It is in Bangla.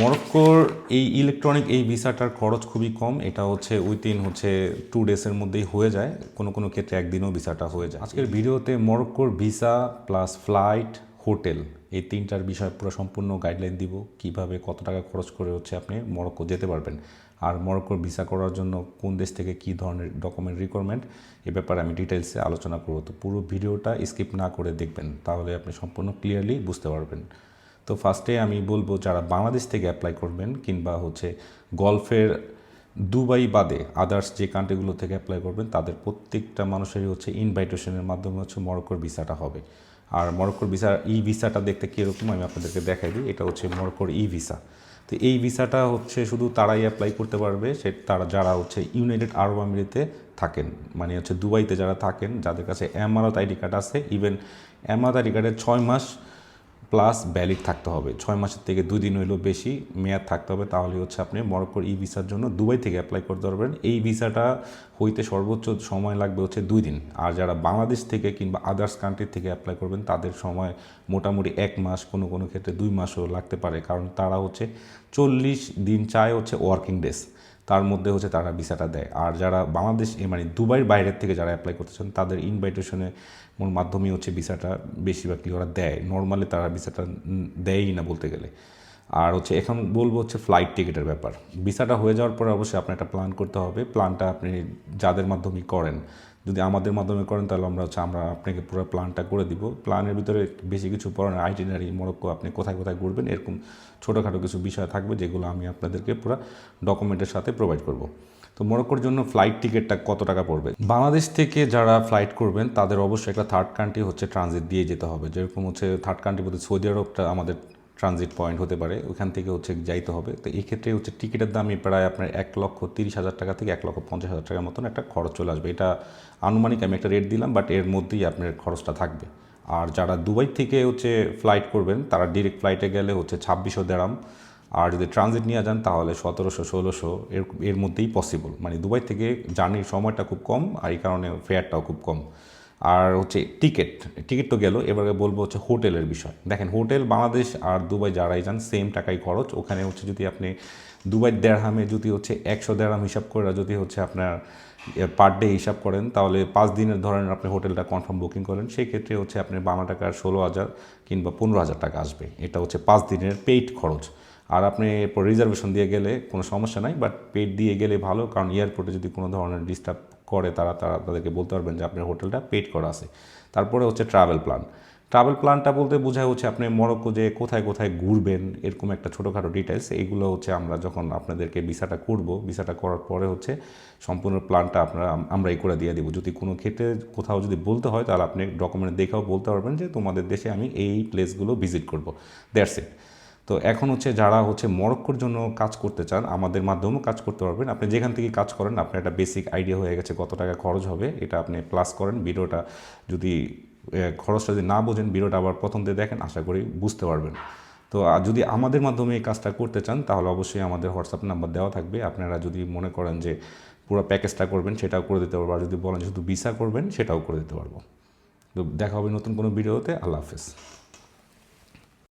মরক্কোর এই ইলেকট্রনিক এই ভিসাটার খরচ খুবই কম। এটা হচ্ছে উইথিন হচ্ছে টু ডেসের মধ্যেই হয়ে যায়। কোনো কোনো ক্ষেত্রে একদিনও ভিসাটা হয়ে যায়। আজকের ভিডিওতে মরক্কোর ভিসা প্লাস ফ্লাইট হোটেল এই তিনটার বিষয়ে পুরো সম্পূর্ণ গাইডলাইন দিব। কীভাবে কত টাকা খরচ করে হচ্ছে আপনি মরক্কো যেতে পারবেন। আর মরক্কোর ভিসা করার জন্য কোন দেশ থেকে কী ধরনের ডকুমেন্ট রিকোয়ারমেন্ট এ ব্যাপারে আমি ডিটেলসে আলোচনা করব। তো পুরো ভিডিওটা স্কিপ না করে দেখবেন। তাহলে আপনি সম্পূর্ণ ক্লিয়ারলি বুঝতে পারবেন। তো ফার্স্টে আমি বলব যারা বাংলাদেশ থেকে অ্যাপ্লাই করবেন কিংবা হচ্ছে গলফের দুবাই বাদে আদার্স যে কান্ট্রিগুলো থেকে অ্যাপ্লাই করবেন, তাদের প্রত্যেকটা মানুষেরই হচ্ছে ইনভাইটেশনের মাধ্যমে হচ্ছে মরক্কোর ভিসাটা হবে। আর মরক্কোর ভিসা ই ভিসাটা দেখতে কীরকম আমি আপনাদেরকে দেখাই দিই, এটা হচ্ছে মরক্কোর ই ভিসা তো এই ভিসাটা হচ্ছে শুধু তারাই অ্যাপ্লাই করতে পারবে, সে তারা, যারা হচ্ছে ইউনাইটেড আরব আমিরিতে থাকেন মানে হচ্ছে দুবাইতে যারা থাকেন, যাদের কাছে এমআরত আইডি কার্ড আছে ইভেন এমআরত আইডি কার্ডের ছয় মাস প্লাস ভ্যালিড থাকতে হবে। ছয় মাসের থেকে দুই দিন হইলেও বেশি মেয়াদ থাকতে হবে। তাহলে হচ্ছে আপনি মরক্কোর ই ভিসার জন্য দুবাই থেকে অ্যাপ্লাই করতে পারবেন। এই ভিসাটা হইতে সর্বোচ্চ সময় লাগবে হচ্ছে দুই দিন। আর যারা বাংলাদেশ থেকে কিংবা আদার্স কান্ট্রি থেকে অ্যাপ্লাই করবেন, তাদের সময় মোটামুটি এক মাস, কোনো কোনো ক্ষেত্রে দুই মাসও লাগতে পারে। কারণ তারা হচ্ছে চল্লিশ দিন চায় হচ্ছে ওয়ার্কিং ডেজ তার মধ্যে হচ্ছে তারা ভিসাটা দেয়। আর যারা বাংলাদেশ মানে দুবাইয়ের বাইরের থেকে যারা অ্যাপ্লাই করতেছেন তাদের ইনভাইটেশনে মাধ্যমে হচ্ছে ভিসাটা বেশিরভাগই ওরা দেয়। নর্মালি তারা ভিসাটা দেয়ই না বলতে গেলে। আর হচ্ছে এখন বলব হচ্ছে ফ্লাইট টিকিটের ব্যাপার। ভিসাটা হয়ে যাওয়ার পরে অবশ্যই আপনার একটা প্ল্যান করতে হবে। প্ল্যানটা আপনি যাদের মাধ্যমে করেন যদি আমাদের মাধ্যমে করেন, তাহলে আমরা হচ্ছে, আমরা আপনাকে পুরো প্ল্যানটা করে দিব। প্ল্যানের ভিতরে বেশি কিছু পড়েন আইটিনারি মরক্কো আপনি কোথায় কোথায় ঘুরবেন, এরকম ছোটোখাটো কিছু বিষয় থাকবে, যেগুলো আমি আপনাদেরকে পুরো ডকুমেন্টের সাথে প্রোভাইড করব। তো মরক্কোর জন্য ফ্লাইট টিকিটটা কত টাকা পড়বে? বাংলাদেশ থেকে যারা ফ্লাইট করবেন, তাদের অবশ্যই একটা থার্ড কান্ট্রি হচ্ছে ট্রানজিট দিয়ে যেতে হবে। যেরকম হচ্ছে থার্ড কান্ট্রি বলতে সৌদি আরবটা আমাদের ট্রানজিট পয়েন্ট হতে পারে, ওখান থেকে হচ্ছে যাইতে হবে। তো এই ক্ষেত্রে হচ্ছে টিকিটের দামই প্রায় আপনার এক লক্ষ তিরিশ হাজার টাকা থেকে এক লক্ষ পঞ্চাশ হাজার টাকার মতন একটা খরচ চলে আসবে। এটা আনুমানিক আমি একটা রেট দিলাম বাট এর মধ্যেই আপনার খরচটা থাকবে। আর যারা দুবাই থেকে হচ্ছে ফ্লাইট করবেন, তারা ডিরেক্ট ফ্লাইটে গেলে হচ্ছে ছাব্বিশশো দেড়াম আর যদি ট্রানজিট নিয়ে যান, তাহলে সতেরোশো, ষোলোশো, এর এর মধ্যেই পসিবল মানে দুবাই থেকে জার্নির সময়টা খুব কম, আর এই কারণে ফেয়ারটাও খুব কম। আর হচ্ছে টিকিট টিকিট তো গেল, এবারে বলব হচ্ছে হোটেলের বিষয়। দেখেন, হোটেল, বাংলাদেশ আর দুবাই যারাই যান সেম টাকাই খরচ। ওখানে হচ্ছে যদি আপনি দুবাই দেড়হামে যদি হচ্ছে একশো দেড়হাম হিসাব করে যদি হচ্ছে আপনার পার ডে হিসাব করেন, তাহলে পাঁচ দিনের ধরেন আপনি হোটেলটা কনফার্ম বুকিং করেন, সেই ক্ষেত্রে হচ্ছে আপনি বাংলা টাকার ষোলো হাজার কিংবা পনেরো হাজার টাকা আসবে। এটা হচ্ছে পাঁচ দিনের পেইড খরচ। আর আপনি এরপর রিজার্ভেশন দিয়ে গেলে কোনো সমস্যা নাই বাট পেড দিয়ে গেলে ভালো, কারণ এয়ারপোর্টে যদি কোনো ধরনের ডিস্টার্ব করে তারা তারা তাদেরকে বলতে পারবেন যে আপনার হোটেলটা পেড করা আছে। তারপরে হচ্ছে ট্রাভেল প্ল্যান ট্রাভেল প্ল্যানটা বলতে বোঝায় হচ্ছে আপনি মরক্কো যে কোথায় কোথায় ঘুরবেন, এরকম একটা ছোটোখাটো ডিটেলস এইগুলো হচ্ছে আমরা যখন আপনাদেরকে ভিসাটা করব, ভিসাটা করার পরে হচ্ছে সম্পূর্ণ প্ল্যানটা আপনারা, আমরাই করে দিয়ে দেবো। যদি কোনো ক্ষেত্রে কোথাও যদি বলতে হয়, তাহলে আপনি ডকুমেন্ট দেখেও বলতে পারবেন যে তোমাদের দেশে আমি এই প্লেসগুলো ভিজিট করব। দ্যাটস ইট তো এখন হচ্ছে যারা হচ্ছে মরক্কোর জন্য কাজ করতে চান, আমাদের মাধ্যমেও কাজ করতে পারবেন। আপনি যেখান থেকে কাজ করেন, আপনার একটা বেসিক আইডিয়া হয়ে গেছে কত টাকা খরচ হবে, এটা আপনি প্লাস করেন। ভিডিওটা যদি খরচটা যদি না বোঝেন, ভিডিওটা আবার প্রথম দিয়ে দেখেন, আশা করি বুঝতে পারবেন। তো যদি আমাদের মাধ্যমে এই কাজটা করতে চান, তাহলে অবশ্যই আমাদের হোয়াটসঅ্যাপ নাম্বার দেওয়া থাকবে। আপনারা যদি মনে করেন যে পুরো প্যাকেজটা করবেন, সেটাও করে দিতে পারব আর যদি বলেন শুধু ভিসা করবেন, সেটাও করে দিতে পারব। তো দেখা হবে নতুন কোনো ভিডিওতে। আল্লাহ হাফেজ।